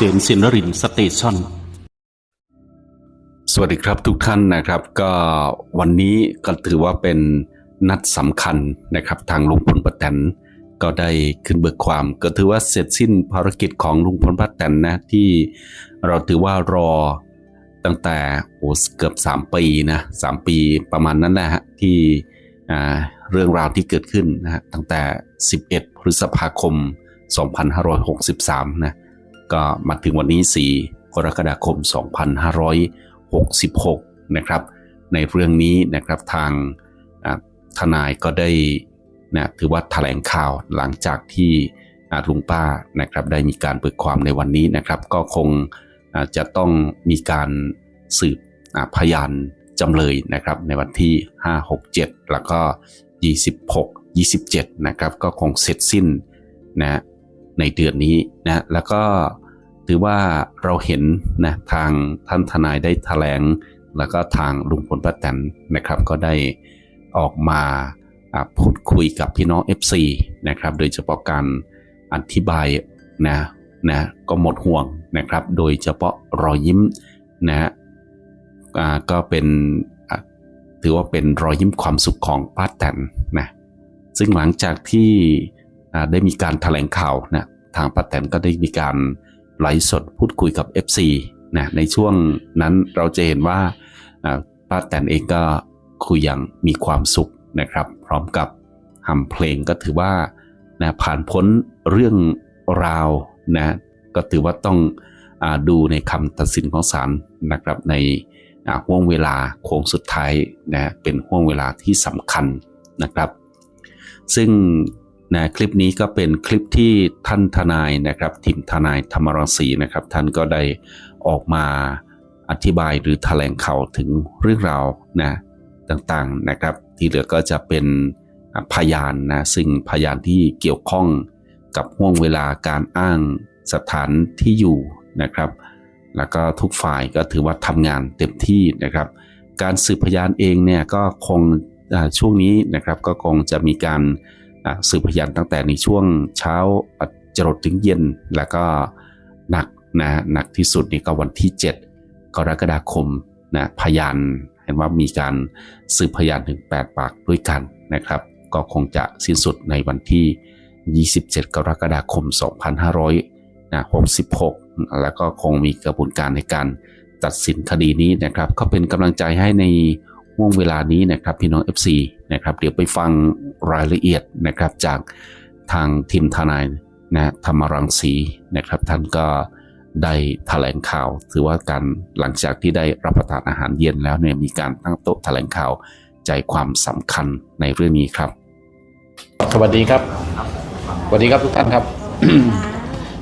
ษมสินรินสเตชันสวัสดีครับทุกท่านนะครับก็วันนี้ก็ถือว่าเป็นนัดสำคัญนะครับ ทางลุงพลป้าแตนก็ได้ขึ้นเบิกความ ก็ถือว่าเสร็จสิ้นภารกิจของลุงพลป้าแตนนะที่เราถือว่ารอตั้งแต่โอ้เกือบ 3 ปีนะสามปีประมาณนั้นแหละฮะที่เรื่องราวที่เกิดขึ้นนะฮะตั้งแต่ 11 พฤษภาคม 2563 นะ ก็มาถึงวันนี้ 4 กรกฎาคม 2566 นะครับ ในเรื่องนี้นะครับทางทนายก็ได้นะถือว่าแถลงข่าวหลังจากที่อาลุงป้านะครับได้มีการเปิดความในวันนี้นะครับ ก็คงจะต้องมีการสืบพยานจำเลยนะครับในวันที่ 5 6 7 แล้วก็ 26 27 นะครับ ก็คงเสร็จสิ้นนะ ในเดือนนี้นะแล้วก็ถือว่าเราเห็นนะทางท่านทนายได้แถลง แล้วก็ทางลุงพลป้าแตนนะครับ ก็ได้ออกมาพูดคุยกับพี่น้อง FC นะครับ โดยเฉพาะการอธิบายนะนะก็หมดห่วงนะครับ โดยเฉพาะรอยยิ้มนะฮะก็เป็นถือว่าเป็นรอยยิ้มความสุขของป้าแตนนะซึ่งหลังจากที่ ได้มีการแถลงข่าวนะทางป้าแตนก็ได้มีการไลฟ์สดพูดคุยกับ FC นะในช่วงนั้นเราจะเห็นว่าป้าแตนเองก็คุยอย่างมีความสุขนะครับ พร้อมกับทำเพลงก็ถือว่านะผ่านพ้นเรื่องราวนะก็ถือว่าต้องอดูในคำตัดสินของศาลนะครับในห่วงเวลาโค้งสุดท้ายนะเป็นห่วงเวลาที่สำคัญนะครับ ซึ่ง นะคลิปนี้ก็เป็นคลิปที่ท่านทนายนะครับทีมทนายธรรมรังสีนะครับ ท่านก็ได้ออกมาอธิบายหรือแถลงข่าวถึงเรื่องราวนะต่างๆนะครับ ที่เหลือก็จะเป็นพยานนะซึ่งพยานที่เกี่ยวข้องกับห่วงเวลาการอ้างสถานที่อยู่นะครับ แล้วก็ทุกฝ่ายก็ถือว่าทำงานเต็มที่นะครับ การสืบพยานเองเนี่ยก็คงช่วงนี้นะครับก็คงจะมีการ สืบพยานตั้งแต่ในช่วงเช้าจรดถึงเย็น แล้วก็หนักนะหนักที่สุดนี่ก็วันที่ 7 กรกฎาคมนะพยานเห็นว่ามีการสืบพยานถึง 8 ปากด้วยกันนะครับ ก็คงจะสิ้นสุดในวันที่ 27 กรกฎาคม 2566 แล้วก็คงมีกระบวนการในการตัดสินคดีนี้นะครับ ก็เป็นกำลังใจให้ในห่วงเวลานี้นะครับ พี่น้อง FC นะครับ เดี๋ยวไปฟังรายละเอียดนะครับจากทางทีมทนายนะธรรมรังสีนะครับ ท่านก็ได้แถลงข่าว ถือว่าการหลังจากที่ได้รับประทานอาหารเย็นแล้วเนี่ยมีการตั้งโต๊ะแถลงข่าวใจความสำคัญในเรื่องนี้ครับ สวัสดีครับสวัสดีครับทุกท่านครับ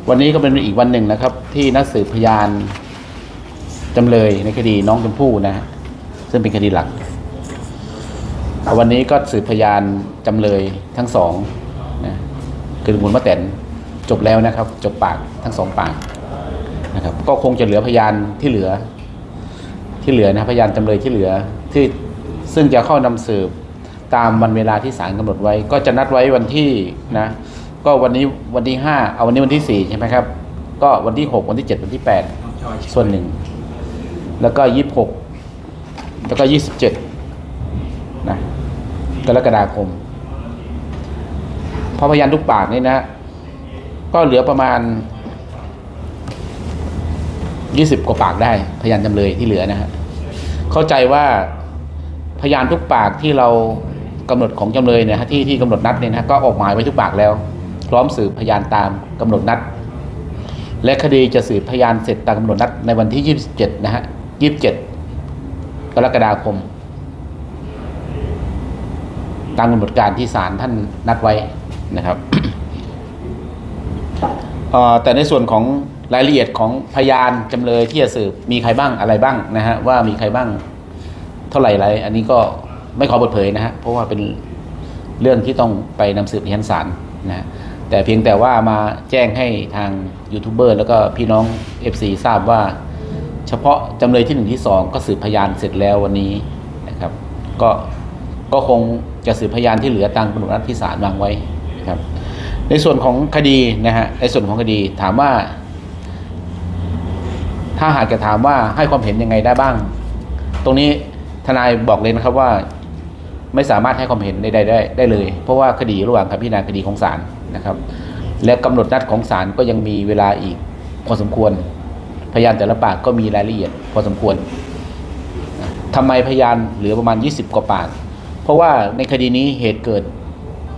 วันนี้ก็เป็นอีกวันหนึ่งนะครับ ที่นัดสืบพยานจำเลยในคดีน้องชมพู่นะฮะซึ่งเป็นคดีหลัก วันนี้ก็สืบพยานจำเลยทั้งสองนะคือลุงพลป้าแตนจบแล้วนะครับ จบปากทั้งสองปากนะครับ ก็คงจะเหลือพยานที่เหลือ ที่เหลือนะพยานจำเลยที่เหลือที่ซึ่งจะเข้านำสืบตามวันเวลาที่ศาลกำหนดไว้ ก็จะนัดไว้วันที่นะ ก็วันนี้วันที่ห้าเอาวันนี้วันที่สี่ใช่ไหมครับ ก็วันที่หกวันที่เจ็ดวันที่แปดส่วนหนึ่ง แล้วก็ยี่สิบหกแล้วก็ยี่สิบเจ็ด กรกฎาคมพระพยานทุกปากนี่นะ ก็เหลือประมาณยี่สิบกว่าปากได้ พยานจำเลยที่เหลือนะฮะเข้าใจว่าพยานทุกปากที่เรากำหนดของจำเลยเนี่ยฮะที่ที่กำหนดนัดเนี่ยนะก็ออกหมายไว้ทุกปากแล้ว พร้อมสืบพยานตามกำหนดนัด และคดีจะสืบพยานเสร็จตามกำหนดนัดในวันที่ 27 นะฮะ 27 กรกฎาคม ตามกำหนดการที่ศาลท่านนัดไว้นะครับแต่ในส่วนของรายละเอียดของพยานจำเลยที่จะสืบมีใครบ้างอะไรบ้างนะฮะว่ามีใครบ้างเท่าไหร่อะไรอันนี้ก็ไม่ขอเปิดเผยนะฮะเพราะว่าเป็นเรื่องที่ต้องไปนำสืบในชั้นศาลนะฮะแต่เพียงแต่ว่ามาแจ้งให้ทางยูทูบเบอร์แล้วก็พี่น้อง FC ทราบว่า เฉพาะจำเลยที่หนึ่งที่สองก็สืบพยานเสร็จแล้ววันนี้นะครับ ก็ก็คง จะสืบพยานที่เหลือตามกำหนดนัดที่ศาลวางไว้ครับ ในส่วนของคดีนะฮะในส่วนของคดีถามว่า ถ้าหากจะถามว่าให้ความเห็นยังไงได้บ้าง ตรงนี้ทนายบอกเลยนะครับว่าไม่สามารถให้ความเห็นใดๆได้ได้เลย เพราะว่าคดีระหว่างคำพิจารณาคดีของศาลนะครับ และกำหนดนัดของศาลก็ยังมีเวลาอีกพอสมควร พยานแต่ละปากก็มีรายละเอียดพอสมควรทำไมพยานเหลือประมาณ 20 กว่าปาก ราะว่าในคดีนี้เหตุเกิด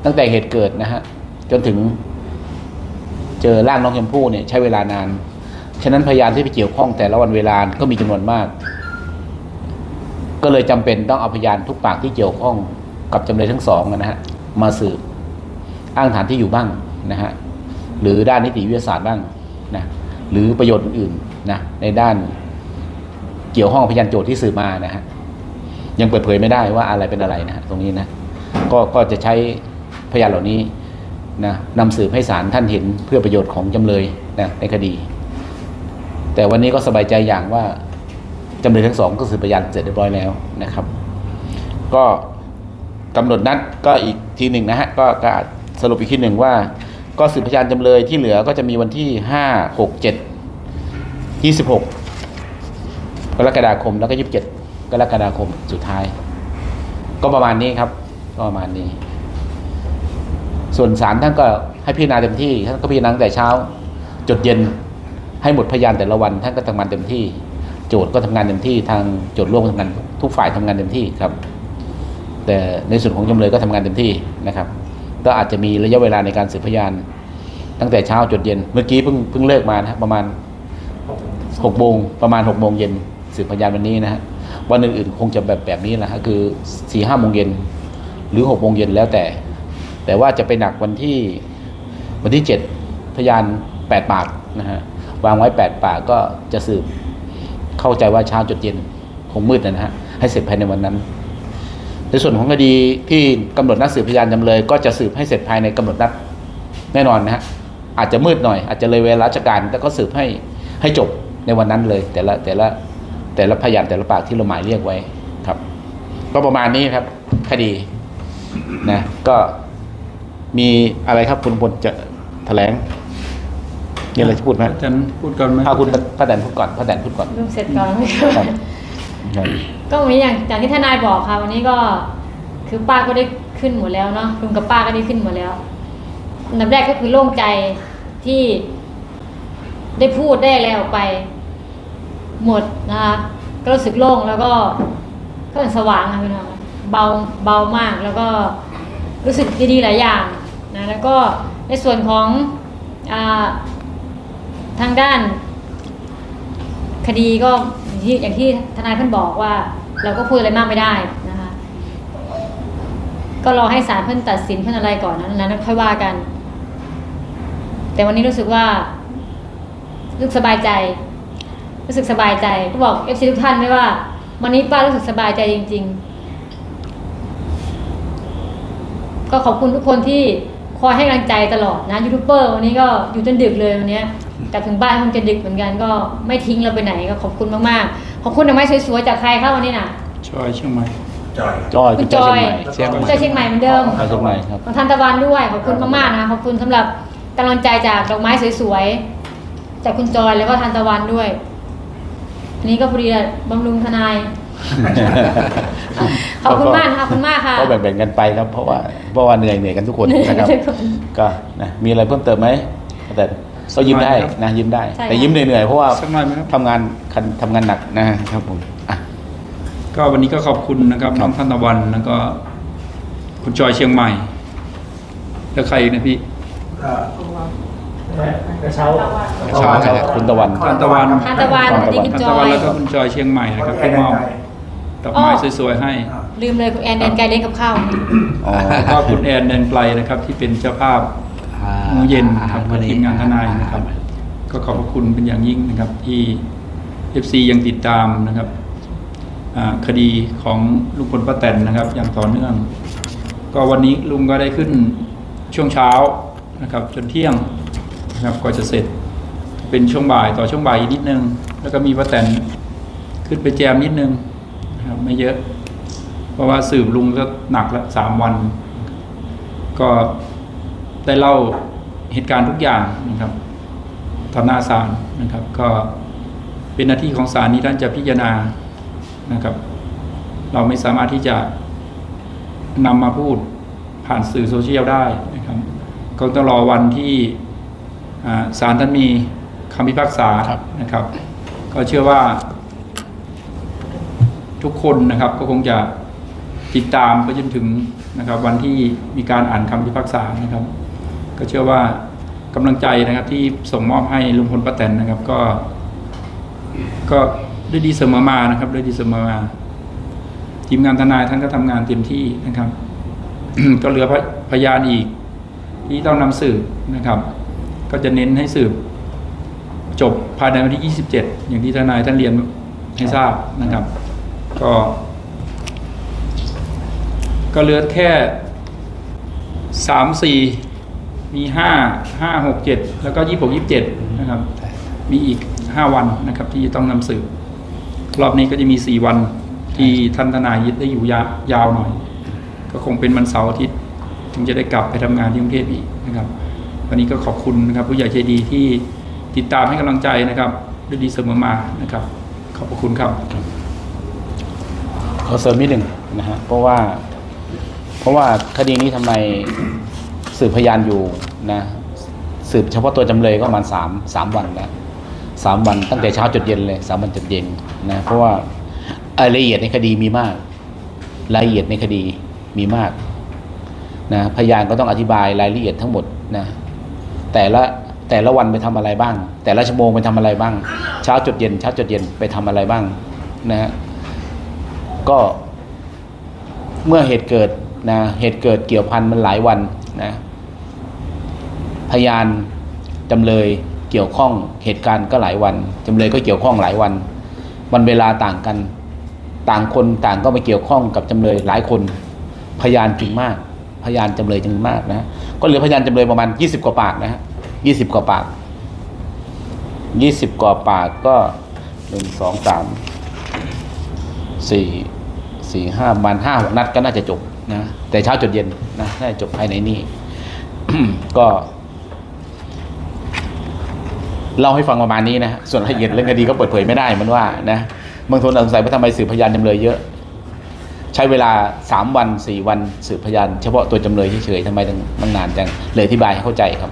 ตั้งแต่เหตุเกิดนะฮะจนถึงเจอร่างน้องชมพู่เนี่ยใช้เวลานาน ฉะนั้นพยานที่ไปเกี่ยวข้องแต่ละวันเวลาก็มีจำนวนมาก ก็เลยจำเป็นต้องเอาพยานทุกปากที่เกี่ยวข้องกับจำเลยทั้งสองนะฮะมาสืบ อ้างฐานที่อยู่บ้างนะฮะหรือด้านนิติวิทยาศาสตร์บ้างนะหรือประโยชน์อื่นๆนะในด้านเกี่ยวข้องพยานโจทย์ที่สืบมานะฮะ ยังเปิดเผยไม่ได้ว่าอะไรเป็นอะไรนะตรงนี้นะก็ก็จะใช้พยานเหล่านี้นะนำสืบให้ศาลท่านเห็นเพื่อประโยชน์ของจำเลยนะในคดี แต่วันนี้ก็สบายใจอย่างว่าจำเลยทั้งสองก็สืบพยานเสร็จเรียบร้อยแล้วนะครับ ก็กำหนดนัดก็อีกทีหนึ่งนะฮะก็ก็สรุปอีกทีหนึ่งว่า ก็สืบพยานจำเลยที่เหลือก็จะมีวันที่ห้าหกเจ็ดยี่สิบหกกรกฎาคมแล้วก็ยี่สิบเจ็ด กรกฎาคมสุดท้าย ก็ประมาณนี้ครับก็ประมาณนี้ ส่วนศาลท่านก็ให้พิจารณาเต็มที่ท่านก็พิจารณาตั้งแต่เช้า จดเย็นให้หมดพยานแต่ละวัน ท่านก็ทำงานเต็มที่ โจทย์ก็ทำงานเต็มที่ทางโจทย์ร่วมก็ทำงานทุกฝ่ายทำงานเต็มที่ครับ แต่ในส่วนของจำเลยก็ทำงานเต็มที่นะครับ ก็อาจจะมีระยะเวลาในการสืบพยาน ตั้งแต่เช้าจดเย็นเมื่อกี้เพิ่งเพิ่งเลิกมานะประมาณหกโมงประมาณหกโมงเย็นสืบพยานวันนี้นะฮะ วันอื่นๆ คงจะแบบแบบนี้แหละฮะคือสี่ห้าโมงเย็นหรือหกโมงเย็นแล้วแต่ แต่ว่าจะไปหนักวันที่วันที่เจ็ดพยานแปดปากนะฮะวางไว้แปดปากก็จะสืบเข้าใจว่าเช้าจดเย็นคงมืดนะฮะให้เสร็จภายในวันนั้น ในส่วนของคดีที่กำหนดนัดสืบพยานจำเลย ก็จะสืบให้เสร็จภายในกำหนดนัดแน่นอนนะฮะอาจจะมืดหน่อย อาจจะเลยเวลาราชการแต่ก็สืบให้ให้จบในวันนั้นเลย แต่ละแต่ละ แต่ละพยานแต่ละปากที่เราหมายเรียกไว้ครับ ก็ประมาณนี้ครับ คดีนะก็มีอะไรครับคุณพลจะแถลงมีอะไรจะพูดไหมอาจารย์พูดก่อนไหมเอาคุณป้าแตนพูดก่อนป้าแตนพูดก่อนลุงเสร็จก่อนครับครับก็วันนี้อย่างอย่างที่ทนายบอกค่ะวันนี้ก็คือป้าก็ได้ขึ้นหมดแล้วเนาะลุงกับป้าก็ได้ขึ้นหมดแล้วอันดับแรกก็คือโล่งใจที่ได้พูดได้อะไรออกไป หมดนะคะก็รู้สึกโล่งแล้วก็ก็สว่างค่ะพี่น้องเบาเบามากแล้วก็รู้สึกดีๆหลายอย่างนะแล้วก็ในส่วนของอทางด้าน คดีก็อย่างที่อย่างที่ทนายเพิ่นบอกว่า เราก็พูดอะไรมากไม่ได้นะคะก็รอให้ศาลเพิ่นตัดสินเพิ่นอะไรก่อนนั้นแล้วค่อยว่ากัน แต่วันนี้รู้สึกว่ารู้สึกสบายใจ รู้สึกสบายใจ ก็บอกเอฟซีทุกท่านด้วยว่า วันนี้ป้ารู้สึกสบายใจจริง ๆ ก็ขอบคุณทุกคนที่คอยให้กำลังใจตลอดนะยูทูบเบอร์วันนี้ก็อยู่จนดึกเลยวันเนี้ยกลับถึงบ้านคงจะดึกเหมือนกันก็ไม่ทิ้งเราไปไหนก็ขอบคุณมากๆ ขอบคุณดอกไม้สวยๆจากใครครับวันนี้น่ะชอยเชียงใหม่ จอยคุณเชีจยองยใหม่เชียงใหม่เจ้าเชียงใหม่เหมือนเดิมไปเชียงใหม่ครับ ของทันตะวันด้วยขอบคุณมากๆนะคะขอบคุณสำหรับกำลังใจจากดอกไม้สวยๆ จากคุณจอยแล้วก็ทันตะวันด้วย อันนี้ก็พอดีบำรุงทนาย ขอบคุณมากนะคะขอบคุณมากค่ะ ก็แบ่งๆกันไปครับเพราะว่าเพราะว่าเหนื่อยเหนื่อยกันทุกคนนะครับเหนื่อยกันทุกคนก็นะมีอะไรเพิ่มเติมไหมแต่ก็ยิ้มได้นะยิ้มได้ใช่แต่ยิ้มเหนื่อยๆเพราะว่าสักหน่อยไหมครับทำงานคันทำงานหนักนะครับผมอะก็วันนี้ก็ขอบคุณนะครับน้องพันตะวันแล้วก็ คุณจอยเชียงใหม่ แล้วใครอีกนะพี่ กระเช้าเช้าครับคุณตะวันทันตะวันทันตะวันอันนี้คุณทันจตะอวันย แล้วก็คุณจอยเชียงใหม่นะครับที่มอบดอกไม้สวยๆให้ ลืมเลยคุณแอนแอนไกลเลี้ยงกับข้าว อ๋อแล้วก็คุณแอนแดนไกลนะครับที่เป็นเจ้าภาพ มื้อเย็นนะครับกับทีมงานทนายนะครับ ก็ขอบพระคุณเป็นอย่างยิ่งนะครับ ที่ FC ยังติดตามนะครับอ่าคดีของลุงพลป้าแตนนะครับ อย่างต่อเนื่อง ก็วันนี้ลุงก็ได้ขึ้นช่วงเช้านะครับ จนเที่ยง นะครับก็จะเสร็จเป็นช่วงบ่ายต่อช่วงบ่ายอีกนิดนึง แล้วก็มีป้าแตนขึ้นไปแจมนิดนึงนะครับไม่เยอะ เพราะว่าสืบลุงก็หนักละสามวัน ก็ได้เล่าเหตุการณ์ทุกอย่างนะครับต่อหน้าศาลนะครับ ก็เป็นหน้าที่ของศาลนี้ท่านจะพิจารณานะครับ เราไม่สามารถที่จะนำมาพูดผ่านสื่อโซเชียลได้นะครับก็ต้องรอวันที่ ศาลท่านมีคำพิพากษาครับนะครับ ก็เชื่อว่า ทุกคนนะครับก็คงจะติดตามไปจนถึงนะครับ วันที่มีการอ่านคำพิพากษานะครับ ก็เชื่อว่ากำลังใจนะครับ ที่ส่งมอบให้ลุงพลป้าแตนนะครับ ก็ ก็ได้ดีเสมอมานะครับได้ดีเสมอมาทีมงานทนายท่านก็ทำงานเต็มที่นะครับ ก็เหลือพยพยานอีกที่ต้องนำสืบนะครับ ก็จะเน้นให้สืบจบภายในวันที่ 27 อย่างที่ทนายท่านเรียนให้ทราบนะครับ ก็ ก็เหลือแค่สามสี่มีห้าห้าหกเจ็ดแล้วก็ยี่หกยี่เจ็ดนะครับ มีอีกห้าวันนะครับ ที่จะต้องนำสืบ รอบนี้ก็จะมีสี่วันที่ท่านทนายยึดได้อยู่ยายาวหน่อย ก็คงเป็นวันเสาร์อาทิตย์ ถึงจะได้กลับไปทำงานที่กรุงเทพอีกนะครับ วันนี้ก็ขอบคุณนะครับ ผู้ใหญ่ใจดีที่ติดตามให้กำลังใจนะครับด้วยดีเสมอมานะครับ ขอบพระคุณครับขอเสริมนิดหนึ่งนะฮะเพราะว่า เพราะว่าคดีนี้ทำไมสืบพยานอยู่นะสืบเฉพาะตัวจำเลยก็ประมาณสามสามวันแล้วสามวันตั้งแต่เช้าจนเย็นเลยสามวันจนเย็นนะเพราะว่ารายละเอียดในคดีมีมาก รายละเอียดในคดีมีมากนะพยานก็ต้องอธิบายรายละเอียดทั้งหมดนะ แต่ละแต่ละวันไปทำอะไรบ้าง แต่ละชั่วโมงไปทำอะไรบ้าง เช้าจดเย็นเช้าจดเย็นไปทำอะไรบ้างนะฮะก็เมื่อเหตุเกิดนะเหตุเกิดเกี่ยวพันมันหลายวันนะพยานจำเลยเกี่ยวข้องเหตุการณ์ก็หลายวันจำเลยก็เกี่ยวข้องหลายวัน วันเวลาต่างกัน ต่างคนต่างก็ไปเกี่ยวข้องกับจำเลยหลายคน พยานจึงมาก พยานจำเลยจึงมากนะ ก็เหลือพยานจำเลยประมาณยี่สิบกว่าปากนะฮะยี่สิบกว่าปากยี่สิบกว่าปากก็หนึ่งสองสามสี่สี่ห้าประมันห้าหกนัดก็น่าจะจบนะแต่เช้าจดเย็นนะน่าจะจบภายในนี้ ก็เล่าให้ฟังประมาณนี้นะส่วนรายละเอียดเรื่องคดีก็เปิดเผยไม่ได้มันว่านะบางคนสงสัยว่าทำไมสืบพยานจำเลยเยอะ ใช้เวลาสามวันสี่วันสืบพยาน เฉพาะตัวจำเลยเฉยๆทำไมถึงมันนานจังเลยอธิบายให้เข้าใจครับ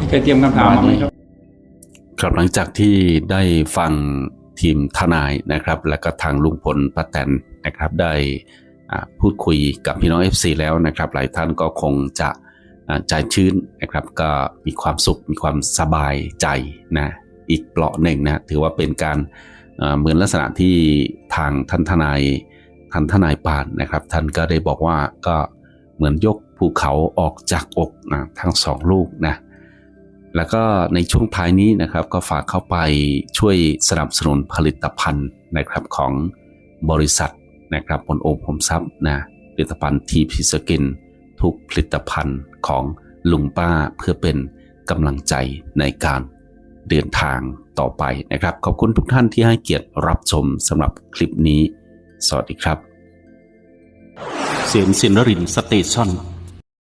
มีใครเตรียมคำถามมาไหมครับครับหลังจากที่ได้ฟังทีมทนายนะครับ และก็ทางลุงพลป้าแตนนะครับ ได้อ่าพูดคุยกับพี่น้อง FC แล้วนะครับ หลายท่านก็คงจะอ่าใจชื้นนะครับ ก็มีความสุขมีความสบายใจนะอีกเปราะหนึ่งนะถือว่าเป็นการอ่า เหมือนลักษณะที่ทางท่านทนายท่านทนายปานนะครับ ท่านก็ได้บอกว่าก็เหมือนยกภูเขาออกจากอกนะทั้งสองลูกนะแล้วก็ในช่วงท้ายนี้นะครับก็ฝากเข้าไปช่วยสนับสนุนผลิตภัณฑ์นะครับของบริษัทนะครับบนโอผมทรัพย์นะผลิตภัณฑ์ทีพีสกินทุกผลิตภัณฑ์ของลุงป้าเพื่อเป็นกำลังใจในการ เดินทางต่อไปนะครับ ขอบคุณทุกท่านที่ให้เกียรติรับชมสำหรับคลิปนี้ สวัสดีครับ เสียงสินรินสเตชัน